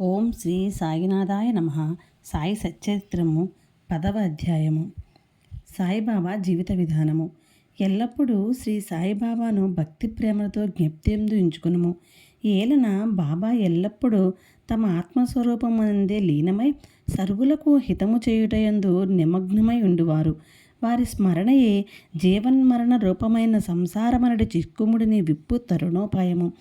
ఓం శ్రీ సాయినాథాయ నమ. సాయి సచ్చరిత్రము పదవ అధ్యాయము. సాయిబాబా జీవిత విధానము. ఎల్లప్పుడూ శ్రీ సాయిబాబాను భక్తి ప్రేమలతో జ్ఞప్తిందు ఎంచుకునుము. ఏలన బాబా ఎల్లప్పుడూ తమ ఆత్మస్వరూపమందే లీనమై సర్వులకు హితము చేయుటయందు నిమగ్నమై ఉండువారు. వారి స్మరణయే జీవన్మరణ రూపమైన సంసారమనడి చిక్కుముడిని విప్పు తరుణోపాయము.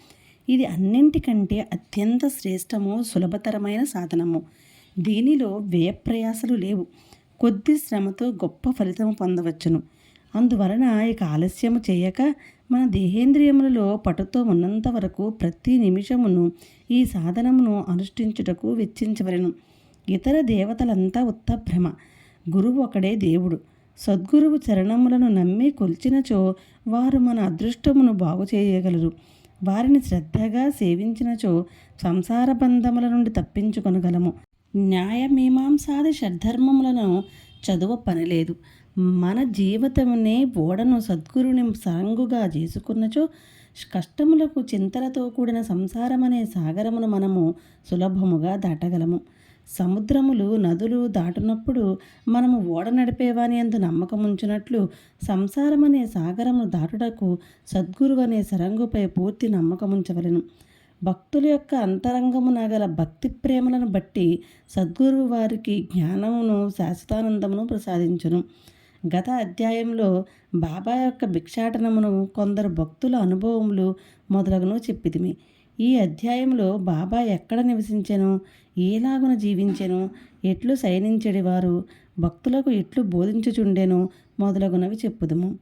ఇది అన్నింటికంటే అత్యంత శ్రేష్టము సులభతరమైన సాధనము. దీనిలో వ్యయప్రయాసలు లేవు. కొద్ది శ్రమతో గొప్ప ఫలితము పొందవచ్చును. అందువలన ఇక ఆలస్యము చేయక మన దేహేంద్రియములలో పటుతో ఉన్నంత వరకు ప్రతి నిమిషమును ఈ సాధనమును అనుష్ఠించుటకు వెచ్చించవలను. ఇతర దేవతలంతా ఉత్త భ్రమ గురువు ఒకడే దేవుడు. సద్గురువు చరణములను నమ్మి కొలిచినచో వారు మన అదృష్టమును బాగు చేయగలరు వారిని శ్రద్ధగా సేవించినచో సంసార బంధముల నుండి తప్పించుకొనగలము. న్యాయమీమాంసాది షడ్ధర్మములను చదువు పనిలేదు. మన జీవితమునే ఓడను సద్గురుని సరంగుగా చేసుకున్నచో కష్టములకు చింతలతో కూడిన సంసారమనే సాగరమును మనము సులభముగా దాటగలము. సముద్రములు నదులు దాటునప్పుడు మనము ఓడ నడిపేవాని అందు నమ్మకం ఉంచినట్లు సంసారమనే సాగరము దాటుటకు సద్గురువు అనే సరంగుపై పూర్తి నమ్మకం ఉంచవలను భక్తుల యొక్క అంతరంగమున గల భక్తి ప్రేమలను బట్టి సద్గురువు వారికి జ్ఞానమును శాశ్వతానందమును ప్రసాదించును. గత అధ్యాయంలో బాబా యొక్క భిక్షాటనమును కొందరు భక్తుల అనుభవములు మొదలగును చెప్పిదిమి ఈ అధ్యాయంలో బాబా ఎక్కడ నివసించెను? ఏలాగున జీవించెను? ఎట్లు శయనించడివారు? భక్తులకు ఎట్లు బోధించుచుండెను? మొదలగునవి చెప్పుదుము.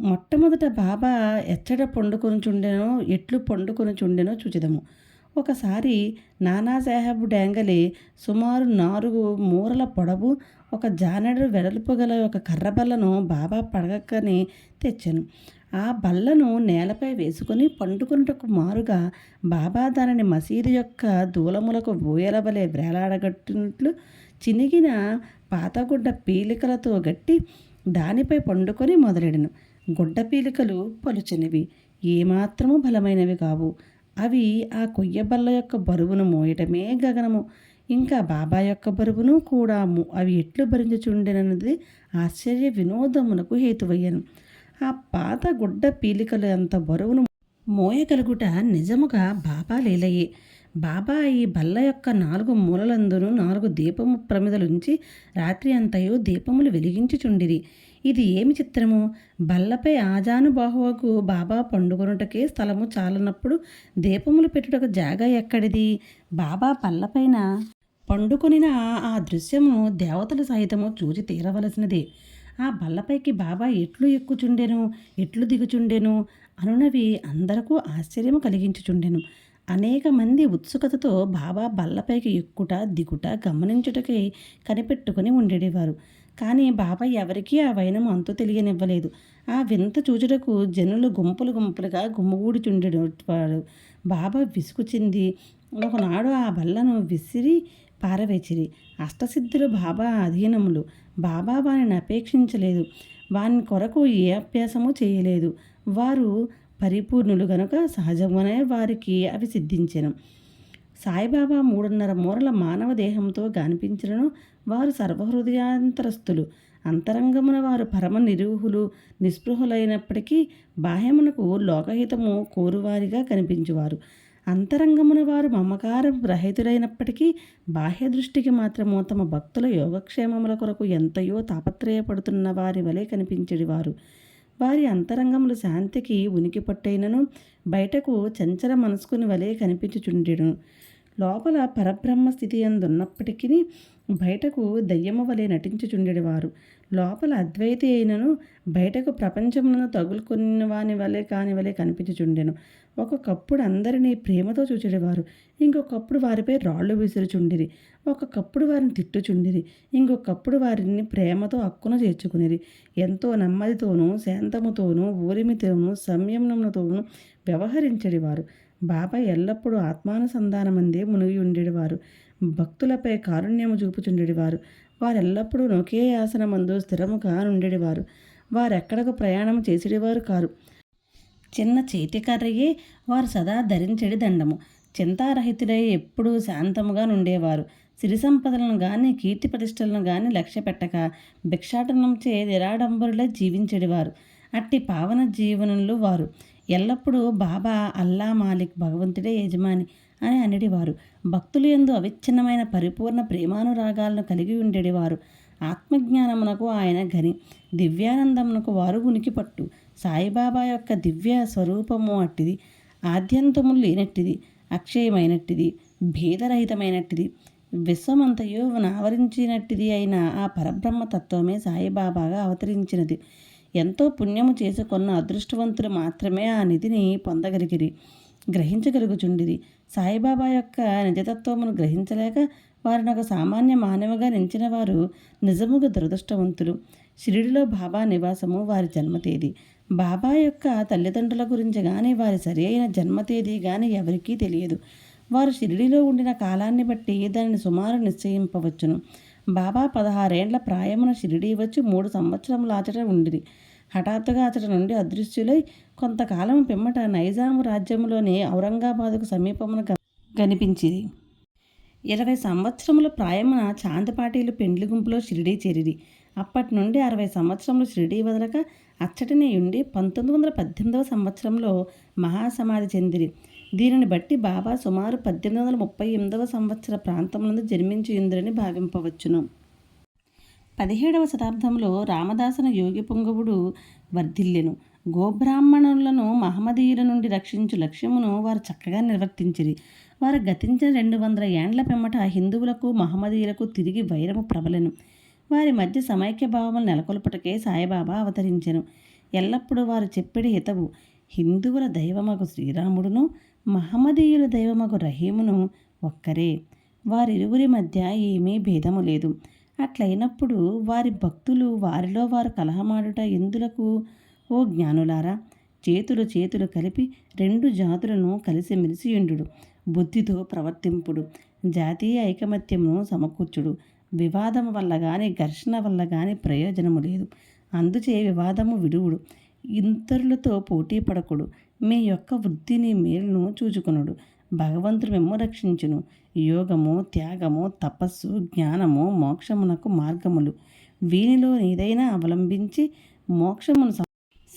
మొట్టమొదట బాబా ఎచ్చట పండుకొనుచుండెనో ఎట్లు పండుకొనుచుండెనో చూచిదము. ఒకసారి నానాసాహెబ్ డ్యాంగలి సుమారు నాలుగు మూరల పొడవు ఒక జానడు వెడల్పు గల ఒక కర్రబల్లను బాబా పడగక్కని తెచ్చాను. ఆ బల్లను నేలపై వేసుకుని పండుకున్నటకు మారుగా బాబా దానిని మసీదు యొక్క దూలములకు బూయలబలే వేలాడగట్టినట్లు చినిగిన పాతగుడ్డ పీలికలతో గట్టి దానిపై పండుకొని మొదలెడను. గుడ్డ పీలికలు పలుచనివి. ఏమాత్రము బలమైనవి కావు. అవి ఆ కొయ్య బల్ల యొక్క బరువును మోయటమే గగనము. ఇంకా బాబా యొక్క బరువును కూడా అవి ఎట్లు భరించుచుండెనన్నది ఆశ్చర్య వినోదమునకు హేతువయ్యను. ఆ పాత గుడ్డ పీలికలు అంత బరువును మోయగలుగుట నిజముగా బాబా లీలయే బాబా ఈ బల్ల యొక్క నాలుగు మూలలందును నాలుగు దీపము ప్రమిదలుంచి రాత్రి అంతయు దీపములు వెలిగించుచుండిరి. ఇది ఏమి చిత్రము? బల్లపై ఆజానుబాహువకు బాబా పండుకొనుటకే స్థలము చాలనప్పుడు దీపములు పెట్టుటకు జాగా ఎక్కడిది? బాబా బల్లపైన పండుకొనిన ఆ దృశ్యము దేవతల సహితము చూచి తీరవలసినదే. ఆ బల్లపైకి బాబా ఎట్లు ఎక్కుచుండెను? ఎట్లు దిగుచుండెను? అనునవి అందరకు ఆశ్చర్యం కలిగించుచుండెను. అనేక మంది ఉత్సుకతతో బాబా బల్లపైకి ఎక్కుట దిగుట గమనించుటకై కనిపెట్టుకుని ఉండేవారు. కానీ బాబా ఎవరికీ ఆ వైనం అంతు తెలియనివ్వలేదు. ఆ వింత చూచుటకు జనులు గుంపులు గుంపులుగా గుమ్మగూడుచుండేవాడు బాబా విసుగు చెంది ఒకనాడు ఆ బల్లను విసిరి పారవేచిరి. అష్టసిద్ధులు బాబా అధీనములు. బాబా వారిని అపేక్షించలేదు. వాని కొరకు ఏ అభ్యాసము చేయలేదు. వారు పరిపూర్ణులు గనుక సహజంగానే వారికి అవి సిద్ధించను. సాయిబాబా మూడున్నర మూరల మానవ దేహంతో కనిపించడను వారు సర్వహృదయాంతరస్తులు అంతరంగమున వారు పరమ నిరూహులు. నిస్పృహులైనప్పటికీ బాహ్యమునకు లోకహితము కోరువారిగా కనిపించువారు. అంతరంగమున వారు మమకారం రహితులైనప్పటికీ బాహ్య దృష్టికి మాత్రము తమ భక్తుల యోగక్షేమముల కొరకు ఎంతయో తాపత్రయపడుతున్న వారి వలె కనిపించేవారు. వారి అంతరంగములు శాంతికి ఉనికి పట్టైనను బయటకు చంచల మనసుకుని వలె కనిపించుచుండెను. లోపల పరబ్రహ్మ స్థితి అందున్నప్పటికీ బయటకు దయ్యము వలె నటించుచుండేవారు లోపల అద్వైతి అయినను బయటకు ప్రపంచములను తగులుకున్న వాని వలె కాని వలె కనిపించుచుండెను. ఒకప్పుడు అందరినీ ప్రేమతో చూచేవారు ఇంకొకప్పుడు వారిపై రాళ్ళు విసురుచుండిరి. ఒకప్పుడు వారిని తిట్టుచుండిరి. ఇంకొకప్పుడు వారిని ప్రేమతో హక్కున చేర్చుకునిరి. ఎంతో నెమ్మదితోనూ శాంతముతోనూ ఊరిమితోనూ సంయమనముతోనూ వ్యవహరించడివారు. బాబా ఎల్లప్పుడూ ఆత్మానుసంధానమందే మునిగి ఉండేవారు భక్తులపై కారుణ్యము చూపుచుండేవారు వారెల్లప్పుడూ ఒకే ఆసనమందు స్థిరముగా నుండేవారు వారెక్కడకు ప్రయాణం చేసేవారు కారు. చిన్న చేతి కర్రయే వారు సదా ధరించడి దండము. చింతారహితులై ఎప్పుడూ శాంతముగా నుండేవారు. సిరి సంపదలను కానీ కీర్తి ప్రతిష్టలను కానీ లక్ష్య పెట్టక భిక్షాటనంచే నిరాడంబరులై జీవించెడివారు. అట్టి పావన జీవనంలో వారు. ఎల్లప్పుడూ బాబా అల్లా మాలిక్ భగవంతుడే యజమాని అని అనడివారు. భక్తులు ఎందు అవిచ్ఛిన్నమైన పరిపూర్ణ ప్రేమానురాగాలను కలిగి ఉండేవారు ఆత్మజ్ఞానమునకు ఆయన గని దివ్యానందమునకు వారు ఉనికిపట్టు. సాయిబాబా యొక్క దివ్య స్వరూపము అట్టిది ఆద్యంతము లేనట్టిది అక్షయమైనట్టిది భేదరహితమైనట్టిది విశ్వమంతయు ఆవరించినట్టిది అయిన ఆ పరబ్రహ్మ తత్వమే సాయిబాబాగా అవతరించినది. ఎంతో పుణ్యము చేసుకున్న అదృష్టవంతులు మాత్రమే ఆ నిధిని పొందగలిగిరి. గ్రహించగలుగుచుండిరి. సాయిబాబా యొక్క నిజతత్వమును గ్రహించలేక వారిని ఒక సామాన్య మానవుగా నించిన వారు నిజముగా దురదృష్టవంతులు. షిరిడిలో బాబా నివాసము వారి జన్మతేదీ. బాబా యొక్క తల్లిదండ్రుల గురించి కానీ వారి సరి అయిన జన్మతేదీ కానీ ఎవరికీ తెలియదు. వారు షిరిడిలో ఉండిన కాలాన్ని బట్టి దానిని సుమారు నిశ్చయింపవచ్చును. బాబా పదహారేండ్ల ప్రాయమున షిరిడి వచ్చి మూడు సంవత్సరములు ఆచట ఉండిరి. హఠాత్తుగా అతడి నుండి అదృశ్యులై కొంతకాలం పిమ్మట నైజాము రాజ్యములోని ఔరంగాబాదుకు సమీపమున గ- కనిపించింది ఇరవై సంవత్సరముల ప్రాయమున చాందపాటీలు పెండ్లి గుంపులో షిరిడీ చేరిరి. అప్పటి నుండి అరవై సంవత్సరములు షిరిడీ వదలక అచ్చటనే ఉండి పంతొమ్మిది వందల పద్దెనిమిదవ సంవత్సరంలో మహాసమాధి చెందిరి. దీనిని బట్టి బాబా సుమారు పద్దెనిమిది వందల ముప్పై ఎనిమిదవ సంవత్సర ప్రాంతమునందు జన్మించి ఉందిరని భావింపవచ్చును. పదిహేడవ శతాబ్దంలో రామదాసన యోగి పొంగవుడు వర్ధిల్లెను. గోబ్రాహ్మణులను మహమ్మదీయుల నుండి రక్షించు లక్ష్యమును వారు చక్కగా నిర్వర్తించిరి. వారు గతించిన రెండు వందల ఏండ్ల పిమ్మట హిందువులకు మహమ్మదీయులకు తిరిగి వైరము ప్రబలెను. వారి మధ్య సమైక్య భావములు నెలకొల్పటకే సాయిబాబా అవతరించెను. ఎల్లప్పుడూ వారు చెప్పిడి హితవు. హిందువుల దైవమగు శ్రీరాముడును మహమ్మదీయుల దైవమగు రహీమును ఒక్కరే. వారిరువురి మధ్య ఏమీ భేదము లేదు. అట్లయినప్పుడు వారి భక్తులు వారిలో వారు కలహమాడుట ఎందులకు? ఓ జ్ఞానులారా చేతులు చేతులు కలిపి రెండు జాతులను కలిసిమెలిసి ఉండుడు బుద్ధితో ప్రవర్తింపుడు. జాతీయ ఐకమత్యమును సమకూర్చుడు. వివాదం వల్ల కానీ ఘర్షణ వల్ల కానీ ప్రయోజనము లేదు. అందుచే వివాదము విడువుడు. ఇతరులతో పోటీ పడకుడు. మీ యొక్క వృద్ధిని మేలును చూచుకునుడు. భగవంతుడు మిమ్ము రక్షించును. యోగము త్యాగము తపస్సు జ్ఞానము మోక్షమునకు మార్గములు. వీనిలో ఏదైనా అవలంబించి మోక్షమును సం-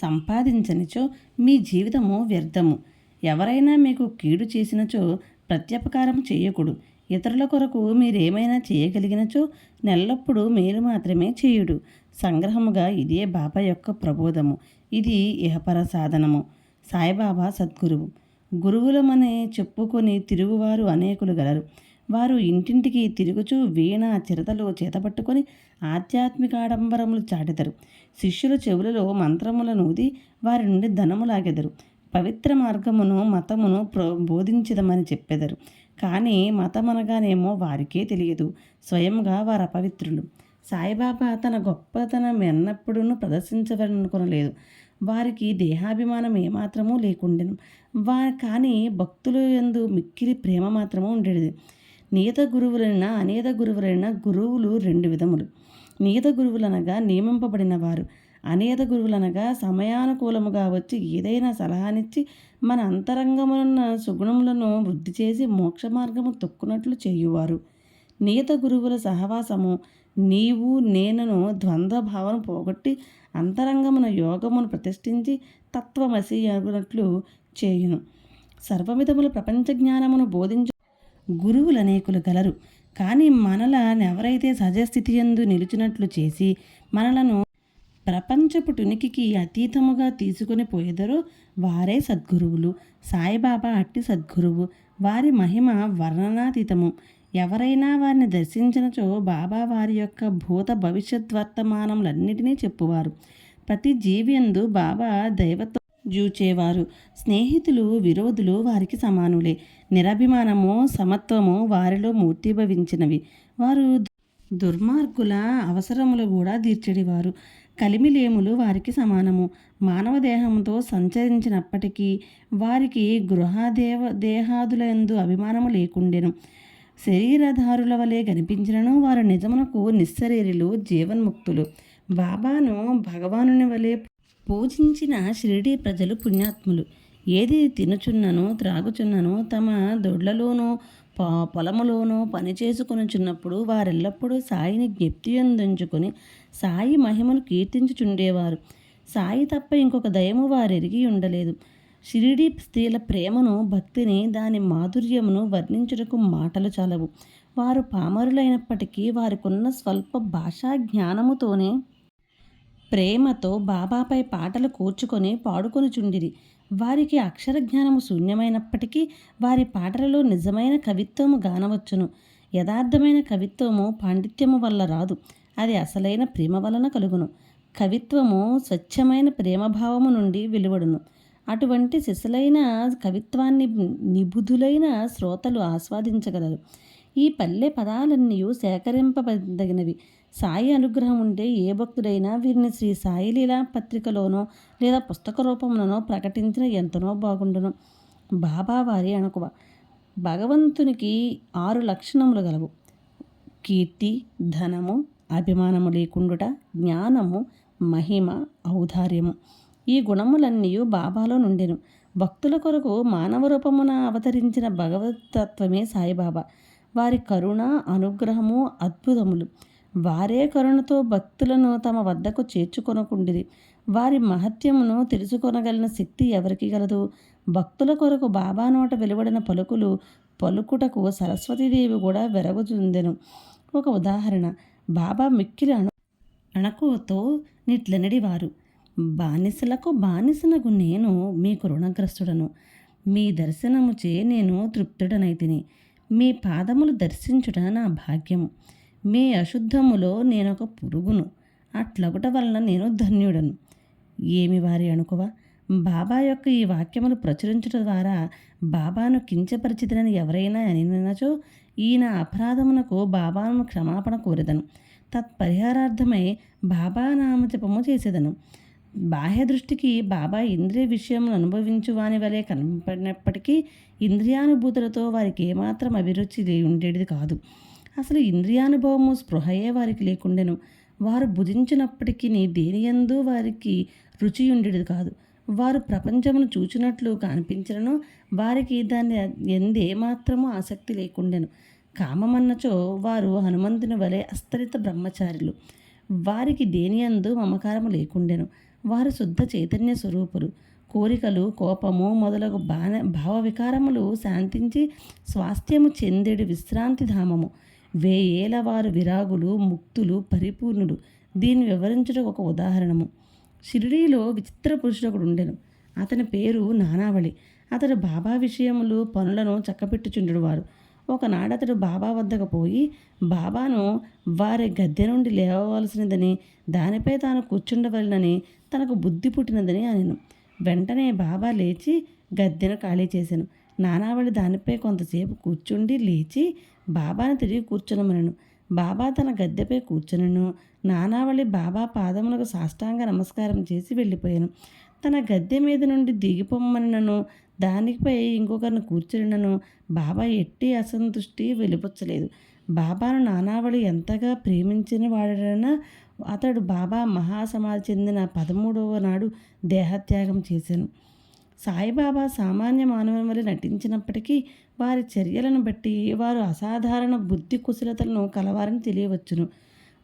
సంపాదించనిచో మీ జీవితము వ్యర్థము. ఎవరైనా మీకు కీడు చేసినచో ప్రత్యపకారం చేయకుడు. ఇతరుల కొరకు మీరేమైనా చేయగలిగినచో నెల్లప్పుడూ మీరు మాత్రమే చేయుడు. సంగ్రహముగా ఇదే బాబా యొక్క ప్రబోధము. ఇది ఇహపర సాధనము. సాయిబాబా సద్గురువు. గురువులమనే చెప్పుకొని తిరుగువారు అనేకులు గలరు. వారు ఇంటింటికి తిరుగుచూ వీణ చిరతలు చేతపట్టుకొని ఆధ్యాత్మిక ఆడంబరములు చాటెదరు. శిష్యుల చెవులలో మంత్రములను ఊది వారి నుండి ధనము లాగెదరు. పవిత్ర మార్గమును మతమును ప్రో బోధించదమని చెప్పెదరు. కానీ మతమనగానేమో వారికే తెలియదు. స్వయంగా వారు అపవిత్రులు. సాయిబాబా తన గొప్పతనం ఎన్నప్పుడూ ప్రదర్శించవలనుకునలేదు వారికి దేహాభిమానం ఏమాత్రమూ లేకుండెను. వా కానీ భక్తుల యందు మిక్కిలి ప్రేమ మాత్రము ఉండేది. నియత గురువులైన అనేత గురువులైన గురువులు రెండు విధములు. నియత గురువులనగా నియమింపబడిన వారు. అనియత గురువులనగా సమయానుకూలముగా వచ్చి ఏదైనా సలహానిచ్చి మన అంతరంగమున్న సుగుణములను వృద్ధి చేసి మోక్ష మార్గము తొక్కునట్లు చేయువారు. నియత గురువుల సహవాసము నీవు నేనను ద్వంద్వభావం పోగొట్టి అంతరంగమున యోగమును ప్రతిష్ఠించి తత్వమసి అనుకున్నట్లు చేయును. సర్వవిధముల ప్రపంచ జ్ఞానమును బోధించు గురువులు అనేకులు గలరు. కానీ మనలను ఎవరైతే సహజస్థితి యందు నిలిచినట్లు చేసి మనలను ప్రపంచపు టునికికి అతీతముగా తీసుకుని పోయేదరో వారే సద్గురువులు. సాయిబాబా అట్టి సద్గురువు. వారి మహిమ వర్ణనాతీతము. ఎవరైనా వారిని దర్శించినచో బాబా వారి యొక్క భూత భవిష్యత్ వర్తమానములన్నిటినీ చెప్పువారు. ప్రతి జీవియందు బాబా దైవత్వ జూచేవారు. స్నేహితులు విరోధులు వారికి సమానులే. నిరభిమానము సమత్వము వారిలో మూర్తిభవించినవి వారు దుర్మార్గుల అవసరములు కూడా తీర్చడివారు. కలిమిలేములు వారికి సమానము. మానవ దేహంతో సంచరించినప్పటికీ వారికి గృహదేవ దేహాదులందు అభిమానము లేకుండెను. శరీరధారుల వలె కనిపించినను వారు నిజమునకు నిస్సరీరులు జీవన్ముక్తులు. బాబాను భగవానుని వలె పూజించిన షిరిడీ ప్రజలు పుణ్యాత్ములు. ఏది తినుచున్నను త్రాగుచున్నను తమ దొడ్లలోనో పొ పొలములోనూ పని చేసుకొనుచున్నప్పుడు వారెల్లప్పుడూ సాయిని జ్ఞప్తి అందించుకొని సాయి మహిమను కీర్తించుచుండేవారు. సాయి తప్ప ఇంకొక దయము వారెరిగి ఉండలేదు. షిరిడి స్త్రీల ప్రేమను భక్తిని దాని మాధుర్యమును వర్ణించుటకు మాటలు చాలవు. వారు పామరులైనప్పటికీ వారికున్న స్వల్ప భాషా జ్ఞానముతోనే ప్రేమతో బాబాపై పాటలు కూర్చుకొని పాడుకొనుచుండిరి. వారికి అక్షర జ్ఞానము శూన్యమైనప్పటికీ వారి పాటలలో నిజమైన కవిత్వము గానవచ్చును. యథార్థమైన కవిత్వము పాండిత్యము వల్ల రాదు. అది అసలైన ప్రేమ వలన కలుగును. కవిత్వము స్వచ్ఛమైన ప్రేమభావము నుండి వెలువడును. అటువంటి శిశులైన కవిత్వాన్ని నిబుధులైన శ్రోతలు ఆస్వాదించగలరు. ఈ పల్లె పదాలన్నీ సేకరింపదగినవి సాయి అనుగ్రహం ఉంటే ఏ భక్తుడైనా వీరిని శ్రీ సాయి లీలా పత్రికలోనో లేదా పుస్తక రూపంలోనో ప్రకటించిన ఎంతనో బాగుండును. బాబా వారి అణకువ భగవంతునికి ఆరు లక్షణములు గలవు. కీర్తి ధనము అభిమానము లేకుండుట జ్ఞానము మహిమ ఔదార్యము. ఈ గుణములన్నీ బాబాలో నుండెను. భక్తుల కొరకు మానవ రూపమున అవతరించిన భగవతత్వమే సాయిబాబా. వారి కరుణ అనుగ్రహము అద్భుతములు. వారే కరుణతో భక్తులను తమ వద్దకు చేర్చుకొనకుండిరి. వారి మహత్యమును తెలుసుకొనగలిగిన శక్తి ఎవరికి గలదు భక్తుల కొరకు బాబా నోట వెలువడిన పలుకులు పలుకుటకు సరస్వతీదేవి కూడా వెరగుచుందెను. ఒక ఉదాహరణ బాబా మిక్కిలి అణు అణకువతో నిట్లనడివారు బానిసలకు బానిసనకు నేను మీకు రుణగ్రస్తుడను మీ దర్శనముచే నేను తృప్తుడనైతిని. మీ పాదములు దర్శించుట నా భాగ్యము. మీ అశుద్ధములో నేనొక పురుగును. అట్లగుట వలన నేను ధన్యుడను. ఏమి వారి అనుకువ బాబా యొక్క ఈ వాక్యములు ప్రచురించుట ద్వారా బాబాను కించపరిచితనని ఎవరైనా అనినచో ఈయన అపరాధమునకు బాబాను క్షమాపణ కోరేదను. తత్పరిహారార్థమై బాబా నామజపము చేసేదను. బాహ్య దృష్టికి బాబా ఇంద్రియ విషయమును అనుభవించు వాని వలె కనపడినప్పటికీ ఇంద్రియానుభూతులతో వారికి ఏమాత్రం అభిరుచి ఉండేది కాదు. అసలు ఇంద్రియానుభవము స్పృహయే వారికి లేకుండెను. వారు భుజించినప్పటికీ దేనియందు వారికి రుచి ఉండేది కాదు. వారు ప్రపంచమును చూచినట్లు కనిపించను వారికి దాన్ని ఎందే మాత్రము ఆసక్తి లేకుండెను. కామమన్నచో వారు హనుమంతుని వలె అస్తరిత బ్రహ్మచారులు. వారికి దేనియందు మమకారము లేకుండెను. వారు శుద్ధ చైతన్య స్వరూపులు. కోరికలు కోపము మొదలగు బాణ భావ వికారములు శాంతించి స్వాస్థ్యము చెందేడు విశ్రాంతి ధామము. వేయేల వారు విరాగులు ముక్తులు పరిపూర్ణులు. దీన్ని వివరించడం ఒక ఉదాహరణము. షిరిడీలో విచిత్ర పురుషుడు ఒకడు ఉండెను. అతని పేరు నానావళి. అతడు బాబా విషయములు పనులను చక్కపెట్టుచుండెడు వారు. ఒకనాడు అతడు బాబా వద్దకు పోయి బాబాను వారి గద్దె నుండి లేవవలసినదని దానిపై తాను కూర్చుండవలనని తనకు బుద్ధి పుట్టినదని అనెను. వెంటనే బాబా లేచి గద్దెను ఖాళీ చేశాను నానావళి దానిపై కొంతసేపు కూర్చుండి లేచి బాబాను తిరిగి కూర్చునమనను. బాబా తన గద్దెపై కూర్చునను. నానావళి బాబా పాదములకు సాష్టాంగ నమస్కారం చేసి వెళ్ళిపోయాను. తన గద్దె మీద నుండి దిగిపోమ్మనను దానిపై ఇంకొకరిని కూర్చునను. బాబా ఎట్టి అసంతుష్టి వెలిపుచ్చలేదు. బాబాను నానావళి ఎంతగా ప్రేమించిన వాడైనా అతడు బాబా మహాసమాధి చెందిన పదమూడవ నాడు దేహత్యాగం చేశాను. సాయిబాబా సామాన్య మానవుని వలె నటించినప్పటికీ వారి చర్యలను బట్టి వారు అసాధారణ బుద్ధి కుశలతలను కలవారని తెలియవచ్చును.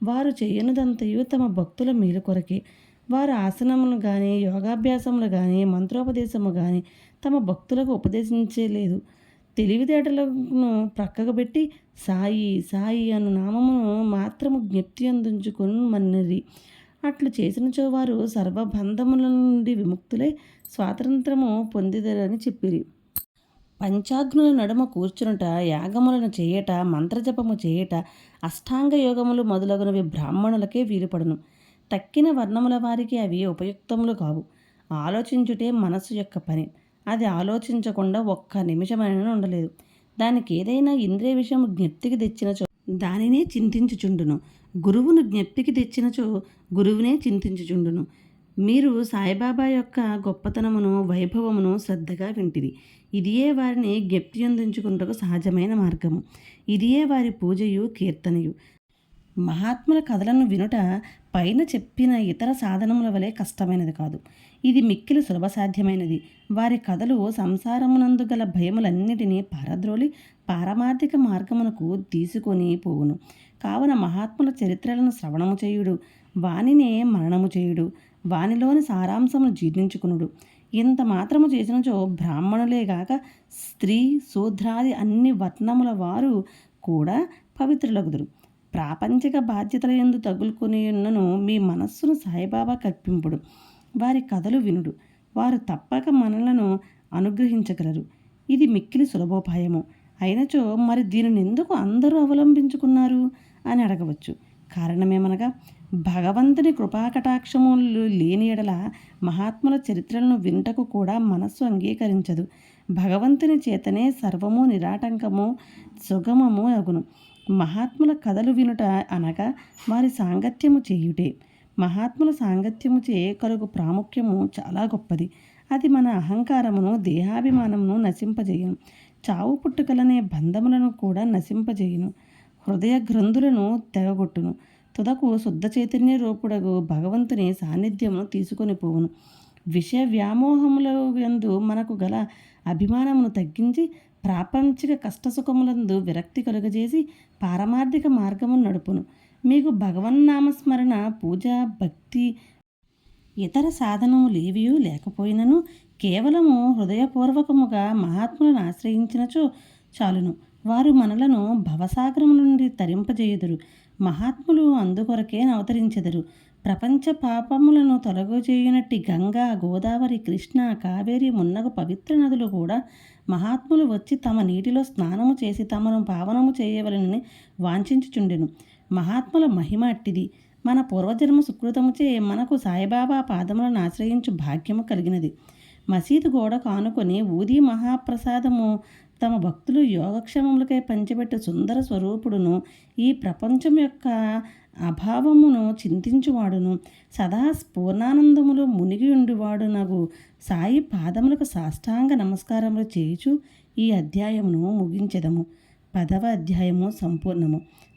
వారు చేయనుదంతయు తమ భక్తుల మేలు కొరకే. వారు ఆసనములు కానీ యోగాభ్యాసములు కానీ మంత్రోపదేశము కానీ తమ భక్తులకు ఉపదేశించలేదు. తెలివితేటలను ప్రక్కకు పెట్టి సాయి సాయి అను నామమును మాత్రము జ్ఞప్తి అందించుకొని మన్నది అట్లు చేసినచో వారు సర్వబంధముల నుండి విముక్తులై స్వాతంత్రము పొందిదరని చెప్పిరి. పంచాగ్నుల నడుమ కూర్చునుట యాగములను చేయట మంత్రజపము చేయట అష్టాంగ యోగములు మొదలగునవి బ్రాహ్మణులకే వీలుపడును. తక్కిన వర్ణముల వారికి అవి ఉపయుక్తములు కావు. ఆలోచించుటే మనస్సు యొక్క పని. అది ఆలోచించకుండా ఒక్క నిమిషమైనా ఉండలేదు. దానికి ఏదైనా ఇంద్రియ విషయం జ్ఞప్తికి తెచ్చినచో దానినే చింతించుచుండును. గురువును జ్ఞప్తికి తెచ్చినచో గురువునే చింతించుచుండును. మీరు సాయిబాబా యొక్క గొప్పతనమును వైభవమును శ్రద్ధగా వింటిరి. ఇదియే వారిని జ్ఞప్తి అందించుకుంటకు సహజమైన మార్గము. ఇదియే వారి పూజయు కీర్తనయు. మహాత్ముల కథలను వినుట పైన చెప్పిన ఇతర సాధనముల వలె కష్టమైనది కాదు. ఇది మిక్కిలి సులభ సాధ్యమైనది వారి కథలు సంసారమునందు గల భయములన్నిటినీ పారద్రోలి పారమార్థిక మార్గమునకు తీసుకొని పోవును. కావున మహాత్ముల చరిత్రలను శ్రవణము చేయుడు వానినే మరణము చేయుడు వానిలోని సారాంశమును జీర్ణించుకునుడు. ఇంత మాత్రము చేసినచో బ్రాహ్మణులేగాక స్త్రీ శూద్రాది అన్ని వర్ణముల వారు కూడా పవిత్రులగుదురు. ప్రాపంచిక బాధ్యతల ఎందు తగులుకునియున్నను మీ మనస్సును సాయిబాబా కల్పింపుడు. వారి కథలు వినుడు. వారు తప్పక మనలను అనుగ్రహించగలరు. ఇది మిక్కిలి సులభోపాయము. అయినచో మరి దీనిని ఎందుకు అందరూ అవలంబించుకున్నారు అని అడగవచ్చు. కారణమేమనగా భగవంతుని కృపాకటాక్షములు లేని ఎడల మహాత్ముల చరిత్రలను వింటకు కూడా మనస్సు అంగీకరించదు. భగవంతుని చేతనే సర్వము నిరాటంకము సుగమము అగును. మహాత్ముల కథలు వినుట అనగా వారి సాంగత్యము చేయుటే. మహాత్ముల సాంగత్యము చే కలుగు ప్రాముఖ్యము చాలా గొప్పది. అది మన అహంకారమును దేహాభిమానమును నశింపజేయను. చావు పుట్టుకలనే బంధములను కూడా నశింపజేయును. హృదయ గ్రంథులను తెగగొట్టును. తుదకు శుద్ధ చైతన్య రూపుడగు భగవంతుని సాన్నిధ్యమును తీసుకొని పోవును. విషయ వ్యామోహముల యందు మనకు గల అభిమానమును తగ్గించి ప్రాపంచిక కష్టసుఖములందు విరక్తి కలుగజేసి పారమార్థిక మార్గమును నడుపును. మీకు భగవన్నామస్మరణ పూజ భక్తి ఇతర సాధనములేవియూ లేకపోయినను కేవలము హృదయపూర్వకముగా మహాత్ములను ఆశ్రయించినచో చాలును. వారు మనలను భవసాగరం నుండి తరింపజేయుదురు. మహాత్ములు అందుకొరకే అవతరించెదరు. ప్రపంచ పాపములను తొలగజేయునట్టి గంగా గోదావరి కృష్ణ కావేరి మున్నగు పవిత్ర నదులు కూడా మహాత్ములు వచ్చి తమ నీటిలో స్నానము చేసి తమను పావనము చేయవలనని వాంఛించుచుండెను. మహాత్ముల మహిమ అట్టిది. మన పూర్వజన్మ సుకృతముచే మనకు సాయిబాబా పాదములను ఆశ్రయించు భాగ్యము కలిగినది. మసీదు గోడ కానుకొని ఊది మహాప్రసాదము తమ భక్తులు యోగక్షేమములకై పంచిపెట్టు సుందర స్వరూపుడును ఈ ప్రపంచం యొక్క అభావమును చింతించువాడును సదా స్ఫూర్ణానందములో మునిగి ఉండివాడునగు. సాయి పాదములకు సాష్టాంగ నమస్కారములు చేయుచు ఈ అధ్యాయమును ముగించెదము. పదవ అధ్యాయము సంపూర్ణము.